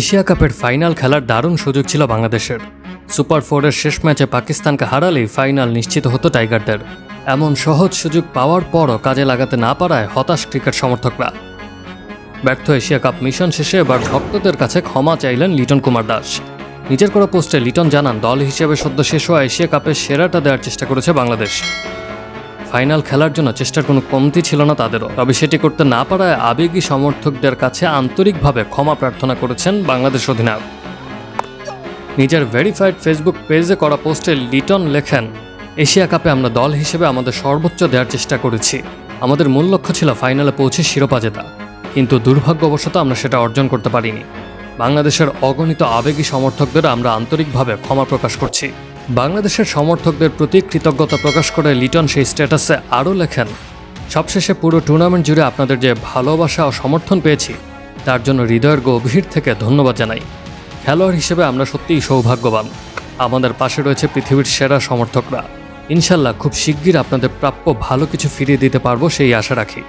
Asia কাপের final খেলার দারুণ সুযোগ ছিল বাংলাদেশের। সুপার ফোরের শেষ ম্যাচে পাকিস্তানকে হারালেই ফাইনাল নিশ্চিত হতো টাইগারদের। এমন সহজ সুযোগ পাওয়ার পরও কাজে লাগাতে না পারায় হতাশ ক্রিকেট সমর্থকরা। ব্যর্থ এশিয়া কাপ মিশন শেষে এবার ভক্তদের কাছে ক্ষমা চাইলেন লিটন কুমার দাস। নিজের করা পোস্টে লিটন জানান, দল হিসেবে সদ্য শেষ হওয়া এশিয়া কাপের সেরাটা দেওয়ার চেষ্টা করেছে বাংলাদেশ। ফাইনাল খেলার জন্য চেষ্টার কোনো কমতি ছিল না তাদেরও। তবে সেটি করতে না পারায় আবেগী সমর্থকদের কাছে আন্তরিকভাবে ক্ষমা প্রার্থনা করেছেন বাংলাদেশ অধিনায়ক। নিজের ভেরিফাইড ফেসবুক পেজে করা পোস্টে লিটন লেখেন, এশিয়া কাপে আমরা দল হিসেবে আমাদের সর্বোচ্চ দেওয়ার চেষ্টা করেছি। আমাদের মূল লক্ষ্য ছিল ফাইনালে পৌঁছে শিরোপা জেতা। কিন্তু দুর্ভাগ্যবশত আমরা সেটা অর্জন করতে পারিনি। বাংলাদেশের অগণিত আবেগী সমর্থকদের আমরা আন্তরিকভাবে ক্ষমা প্রকাশ করছি। বাংলাদেশের সমর্থকদের প্রতি কৃতজ্ঞতা প্রকাশ করে লিটন সেই স্ট্যাটাসে আরও লেখেন, সবশেষে পুরো টুর্নামেন্ট জুড়ে আপনাদের যে ভালোবাসা ও সমর্থন পেয়েছি, তার জন্য হৃদয়ের গভীর থেকে ধন্যবাদ জানাই। খেলোয়াড় হিসেবে আমরা সত্যিই সৌভাগ্যবান। আমাদের পাশে রয়েছে পৃথিবীর সেরা সমর্থকরা। ইনশাল্লাহ খুব শিগগির আপনাদের প্রাপ্য ভালো কিছু ফিরিয়ে দিতে পারব সেই আশা রাখি।